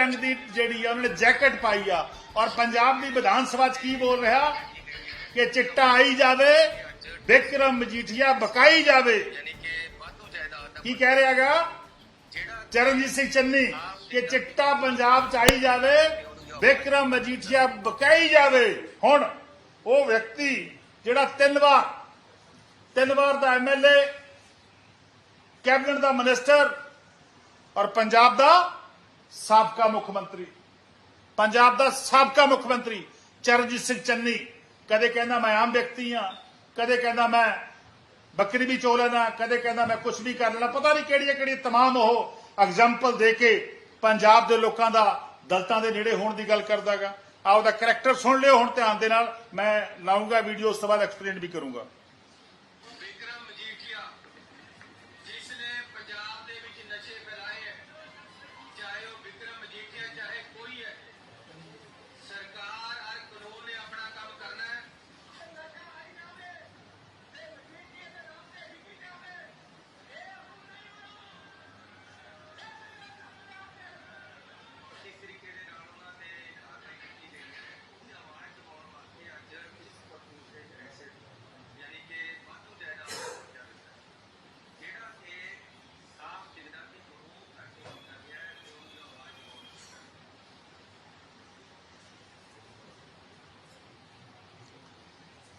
ਰੰਗ ਦੀ ਜਿਹੜੀ ਆ, ਉਹਨਾਂ ਨੇ ਜੈਕਟ ਪਾਈ ਆ। ਔਰ ਪੰਜਾਬ ਦੀ ਵਿਧਾਨ ਸਭਾ 'ਚ ਕੀ ਬੋਲ ਰਿਹਾ? ਕਿ ਚਿੱਟਾ ਆਈ ਜਾਵੇ, ਵਿਕਰਮ ਮਜੀਠੀਆ ਬਕਾਈ ਜਾਵੇ। ਕੀ ਕਹਿ ਰਿਹਾਗਾ ਚਰਨਜੀਤ ਸਿੰਘ ਚੰਨੀ, ਕਿ ਚਿੱਟਾ ਪੰਜਾਬ 'ਚ ਆਈ ਜਾਵੇ, ਵਿਕਰਮ ਮਜੀਠੀਆ ਬਕਾਈ ਜਾਵੇ। ਹੁਣ ਉਹ ਵਿਅਕਤੀ ਜਿਹੜਾ ਤਿੰਨ ਵਾਰ ਤਿੰਨ ਵਾਰ ਦਾ ਐਮਐਲਏ ਕੈਬਨਿਟ ਦਾ ਮਿਨਿਸਟਰ ਔਰ ਪੰਜਾਬ ਦਾ ਸਾਬਕਾ ਮੁੱਖ ਮੰਤਰੀ। ਪੰਜਾਬ ਦਾ ਸਾਬਕਾ ਮੁੱਖ ਮੰਤਰੀ ਚਰਨਜੀਤ ਸਿੰਘ ਚੰਨੀ। ਕਦੇ ਕਹਿੰਦਾ ਮੈਂ ਆਮ ਵਿਅਕਤੀ ਆ ਕਦੇ ਕਹਿੰਦਾ ਮੈਂ ਬੱਕਰੀ ਵੀ ਚੋ ਲੈਣਾ ਕਦੇ ਕਹਿੰਦਾ ਮੈਂ ਕੁਝ ਵੀ ਕਰ ਲੈਣਾ ਪਤਾ ਨਹੀਂ ਕਿਹੜੀਆਂ ਕਿਹੜੀਆਂ ਤਮਾਮ ਉਹ ਐਗਜ਼ਾਮਪਲ ਦੇ ਕੇ ਪੰਜਾਬ ਦੇ ਲੋਕਾਂ ਦਾ ਦਲਤਾਂ ਦੇ ਨੇੜੇ ਹੋਣ ਦੀ ਗੱਲ ਕਰਦਾਗਾ। ਆ ਉਹਦਾ ਕਰੈਕਟਰ ਸੁਣ ਲਿਓ ਹੁਣ ਧਿਆਨ ਦੇ ਨਾਲ। ਮੈਂ ਲਾਉਂਗਾ ਵੀਡੀਓ ਉਸ ਤੋਂ ਬਾਅਦ ਐਕਸਪਲੇਨ ਵੀ ਕਰੂੰਗਾ।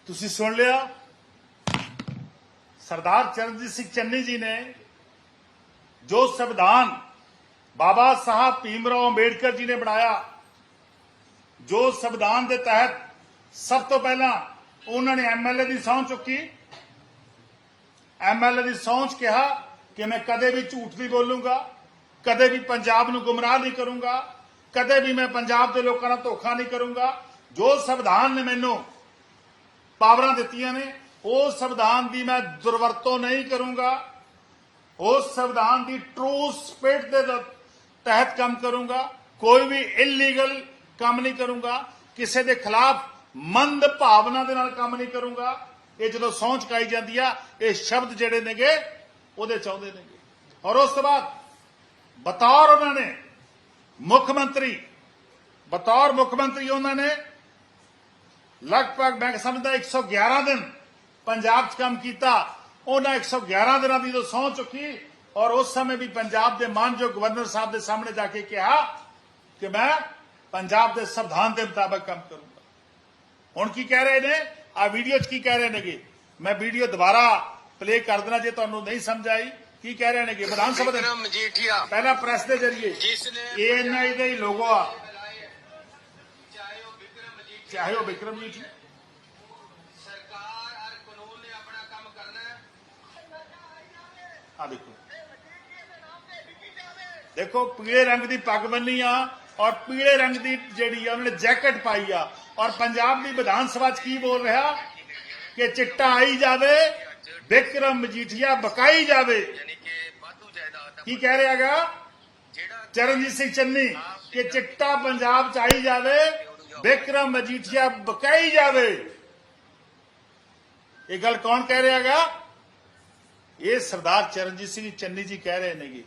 ਤੁਸੀਂ ਸੁਣ ਲਿਆ? ਸਰਦਾਰ ਚਰਨਜੀਤ ਸਿੰਘ ਚੰਨੀ ਜੀ ਨੇ ਜੋ ਸੰਵਿਧਾਨ ਬਾਬਾ ਸਾਹਿਬ ਭੀਮਰਾਓ ਅੰਬੇਡਕਰ ਜੀ ਨੇ ਬਣਾਇਆ, ਜੋ ਸੰਵਿਧਾਨ ਦੇ ਤਹਿਤ ਸਭ ਤੋਂ ਪਹਿਲਾਂ ਉਹਨਾਂ ਨੇ ਐਮਐਲਏ ਦੀ ਸਹੁੰ ਚੁੱਕੀ। ਐਮਐਲਏ ਦੀ ਸਹੁੰ 'ਚ ਕਿਹਾ ਕਿ ਮੈਂ ਕਦੇ ਵੀ ਝੂਠ ਨਹੀਂ ਬੋਲੂੰਗਾ, ਕਦੇ ਵੀ ਪੰਜਾਬ ਨੂੰ ਗੁੰਮਰਾਹ ਨਹੀਂ ਕਰੂੰਗਾ, ਕਦੇ ਵੀ ਮੈਂ ਪੰਜਾਬ ਦੇ ਲੋਕਾਂ ਨਾਲ ਧੋਖਾ ਨਹੀਂ ਕਰੂੰਗਾ। ਜੋ ਸੰਵਿਧਾਨ ਨੇ ਮੈਨੂੰ ਪਾਵਰਾਂ ਦਿੱਤੀਆਂ ਨੇ ਉਸ ਸੰਵਿਧਾਨ ਦੀ ਮੈਂ ਦੁਰਵਰਤੋਂ ਨਹੀਂ ਕਰੂੰਗਾ। ਉਸ ਸੰਵਿਧਾਨ ਦੀ ਟਰੂ ਸਪਿਰਿਟ ਦੇ ਤਹਿਤ ਕੰਮ ਕਰੂੰਗਾ। ਕੋਈ ਵੀ ਇਲੀਗਲ ਕੰਮ ਨਹੀਂ ਕਰੂੰਗਾ। ਕਿਸੇ ਦੇ ਖਿਲਾਫ ਮੰਦ ਭਾਵਨਾ ਦੇ ਨਾਲ ਕੰਮ ਨਹੀਂ ਕਰੂੰਗਾ। ਇਹ ਜਦੋਂ ਸਹੁੰ ਚੁਕਾਈ ਜਾਂਦੀ ਆ, ਇਹ ਸ਼ਬਦ ਜਿਹੜੇ ਨੇਗੇ, ਉਹਦੇ ਚਾਹੁੰਦੇ ਨੇਗੇ। ਔਰ ਉਸ ਤੋਂ ਬਾਅਦ ਬਤੌਰ ਉਹਨਾਂ ਨੇ ਮੁੱਖ ਮੰਤਰੀ, ਬਤੌਰ ਮੁੱਖ ਮੰਤਰੀ ਉਹਨਾਂ ਨੇ ਲਗਭਗ ਮੈਂ ਸਮਝਦਾ 111 ਦਿਨ ਪੰਜਾਬ 'ਚ ਕੰਮ ਕੀਤਾ ਉਹਨਾਂ 111 ਦਿਨਾਂ ਦੀ ਜੋ ਸਹੁੰ ਚੁੱਕੀ ਔਰ ਉਸ ਸਮੇਂ ਵੀ ਪੰਜਾਬ ਦੇ ਮਾਨਯੋਗ ਗਵਰਨਰ ਸਾਹਿਬ ਦੇ ਸਾਹਮਣੇ ਜਾ ਕੇ ਕਿਹਾ ਕਿ ਮੈਂ ਪੰਜਾਬ ਦੇ ਸੰਵਿਧਾਨ ਦੇ ਮੁਤਾਬਕ ਕੰਮ ਕਰੂੰਗਾ। ਹੁਣ ਕੀ ਕਹਿ ਰਹੇ ਨੇ? ਆ ਵੀਡੀਓ 'ਚ ਕੀ ਕਹਿ ਰਹੇ ਨੇਗੇ? ਮੈਂ ਵੀਡੀਓ ਦੁਬਾਰਾ ਪਲੇ ਕਰ ਦੇਣਾ ਜੇ ਤੁਹਾਨੂੰ ਨਹੀਂ ਸਮਝ ਆਈ। ਕੀ ਕਹਿ ਰਹੇ ਨੇਗੇ? ਵਿਧਾਨ ਸਭਾ ਦੇ ਮਜੀਠੀਆ ਪਹਿਲਾ ਪ੍ਰੈਸ ਦੇ ਜ਼ਰੀਏ। ਜਿਸ ਨੇ ਏਐਨਆਈ ਦਾ ਹੀ ਲੋਗੋ ਆ। ਚਾਹੇ ਉਹ ਵਿਕਰਮ ਜੀ ਜੀ। ਸਰਕਾਰ ਔਰ ਕਾਨੂੰਨ ਨੇ ਆਪਣਾ ਕੰਮ ਕਰਨਾ ਹੈ। ਆ ਦੇਖੋ। ਦੇਖੋ ਪੀਲੇ ਰੰਗ ਦੀ ਪੱਗ ਬੰਨੀ ਆ ਔਰ ਪੀਲੇ ਰੰਗ ਦੀ ਜਿਹੜੀ ਆ ਉਹਨਾਂ ਨੇ ਜੈਕਟ ਪਾਈ ਆ। ਔਰ ਪੰਜਾਬ ਦੀ ਵਿਧਾਨ ਸਭਾ 'ਚ ਕੀ ਬੋਲ ਰਿਹਾ? ਕਿ ਚਿੱਟਾ ਆਈ ਜਾਵੇ ਵਿਕਰਮ ਮਜੀਠੀਆ ਬਕਾਈ ਜਾਵੇ। ਯਾਨੀ ਕਿ ਕਹਿ ਰਿਹਾਗਾ ਜਿਹੜਾ ਚਰਨਜੀਤ ਸਿੰਘ ਚੰਨੀ ਕਿ ਚਿੱਟਾ ਪੰਜਾਬ 'ਚ ਆਈ ਜਾਵੇ ਬਿਕਰਮ ਮਜੀਠੀਆ ਬਕਾਈ ਜਾਵੇ। ਇਹ ਗੱਲ ਕੌਣ ਕਹਿ ਰਿਹਾਗਾ ਇਹ ਸਰਦਾਰ ਚਰਨਜੀਤ ਸਿੰਘ ਚੰਨੀ ਜੀ ਕਹਿ ਰਹੇ ਨੇਗੇ।